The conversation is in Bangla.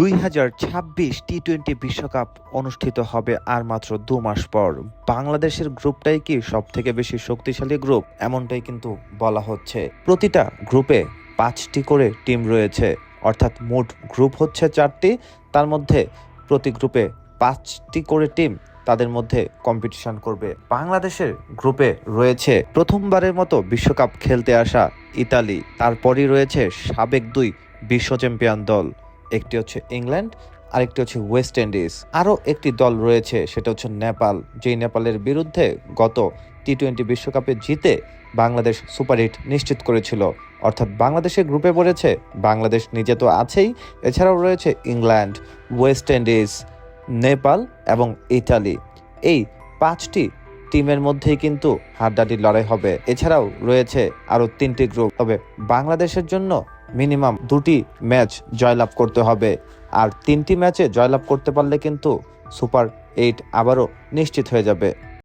দুই হাজার ছাব্বিশ টি টোয়েন্টি বিশ্বকাপ অনুষ্ঠিত হবে আর মাত্র দু মাস পর। বাংলাদেশের গ্রুপটাই কি সব থেকে বেশি শক্তিশালী গ্রুপ? এমনটাই কিন্তু বলা হচ্ছে। প্রতিটা গ্রুপে পাঁচটি করে টিম রয়েছে। অর্থাৎ মোট গ্রুপ হচ্ছে চারটি। তার মধ্যে প্রতি গ্রুপে পাঁচটি করে টিম তাদের মধ্যে কম্পিটিশন করবে। বাংলাদেশের গ্রুপে রয়েছে প্রথমবারের মতো বিশ্বকাপ খেলতে আসা ইতালি। তারপরই রয়েছে সাবেক দুই বিশ্ব চ্যাম্পিয়ন দল। একটি হচ্ছে ইংল্যান্ড, আরেকটি হচ্ছে ওয়েস্ট ইন্ডিজ। আরও একটি দল রয়েছে, সেটা হচ্ছে নেপাল, যেই নেপালের বিরুদ্ধে গত টি টোয়েন্টি বিশ্বকাপে জিতে বাংলাদেশ সুপার হিট নিশ্চিত করেছিল। অর্থাৎ বাংলাদেশের গ্রুপে পড়েছে, বাংলাদেশ নিজে তো আছেই, এছাড়াও রয়েছে ইংল্যান্ড, ওয়েস্ট ইন্ডিজ, নেপাল এবং ইটালি এই পাঁচটি টিমের মধ্যেই কিন্তু হাড্ডাহাড্ডি লড়াই হবে। এছাড়াও রয়েছে আরও তিনটি গ্রুপ। তবে বাংলাদেশের জন্য মিনিমাম দুটি ম্যাচ জয়লাভ করতে হবে। আর তিনটি ম্যাচে জয়লাভ করতে পারলে কিন্তু সুপার এইট আবারও নিশ্চিত হয়ে যাবে।